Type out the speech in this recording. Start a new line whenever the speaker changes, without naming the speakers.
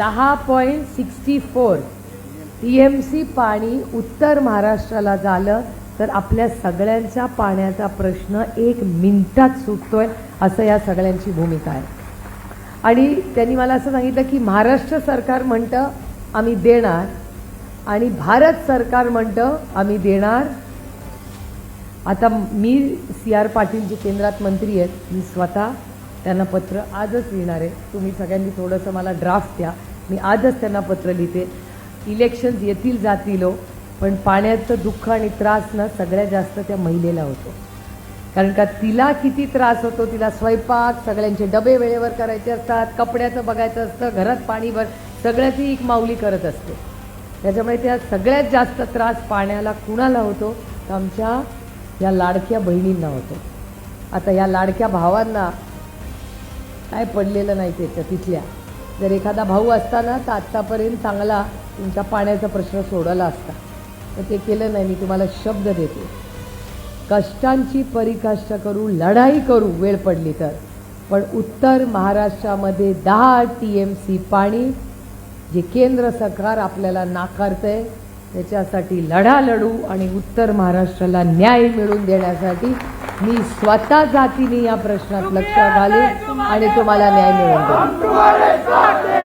दहा point sixty four T M C पाणी उत्तर महाराष्ट्राला झालं तर आपल्या सगळ्यांच्या पाण्याचा प्रश्न एक मिनिटात सुटतोय असं या सगळ्यांची भूमिका आहे. आणि त्यांनी मला असं सांगितलं की महाराष्ट्र सरकार म्हणतं आम्ही देणार आणि भारत सरकार म्हणतं आम्ही देणार. आता मी सी आर पाटील जे केंद्रात मंत्री आहेत मी स्वतः त्यांना पत्र आजच लिहिणार आहे. तुम्ही सगळ्यांनी थोडंसं मला ड्राफ्ट द्या. मी आजच त्यांना पत्र लिहिते. इलेक्शन्स येतील जातील हो पण पाण्याचं दुःख आणि त्रास ना सगळ्यात जास्त त्या महिलेला होतो. कारण का तिला किती त्रास होतो तिला स्वयंपाक सगळ्यांचे डबे वेळेवर करायचे असतात कपड्याचं बघायचं असतं घरात पाणी भर सगळ्याची एक माऊली करत असते. त्याच्यामुळे त्या सगळ्यात जास्त त्रास पाण्याला कुणाला होतो? तर आमच्या या लाडक्या बहिणींना होतो. आता या लाडक्या भावांना काय पडलेलं नाही त्याच्या तिथल्या. जर एखादा भाऊ असताना तर आत्तापर्यंत चांगला तुमच्या पाण्याचा प्रश्न सोडवला असता. तर ते केलं नाही मी तुम्हाला शब्द देते. कष्टांची परिकाष्ठा करू लढाई करू वेळ पडली तर. पण उत्तर महाराष्ट्रामध्ये दहा टी एम सी पाणी जे केंद्र सरकार आपल्याला नाकारतंय त्याच्यासाठी लढा लढू आणि उत्तर महाराष्ट्राला न्याय मिळवून देण्यासाठी मी स्वतः जातीने या प्रश्नात लक्ष घालेन आणि तुम्हाला न्याय मिळवून देईन.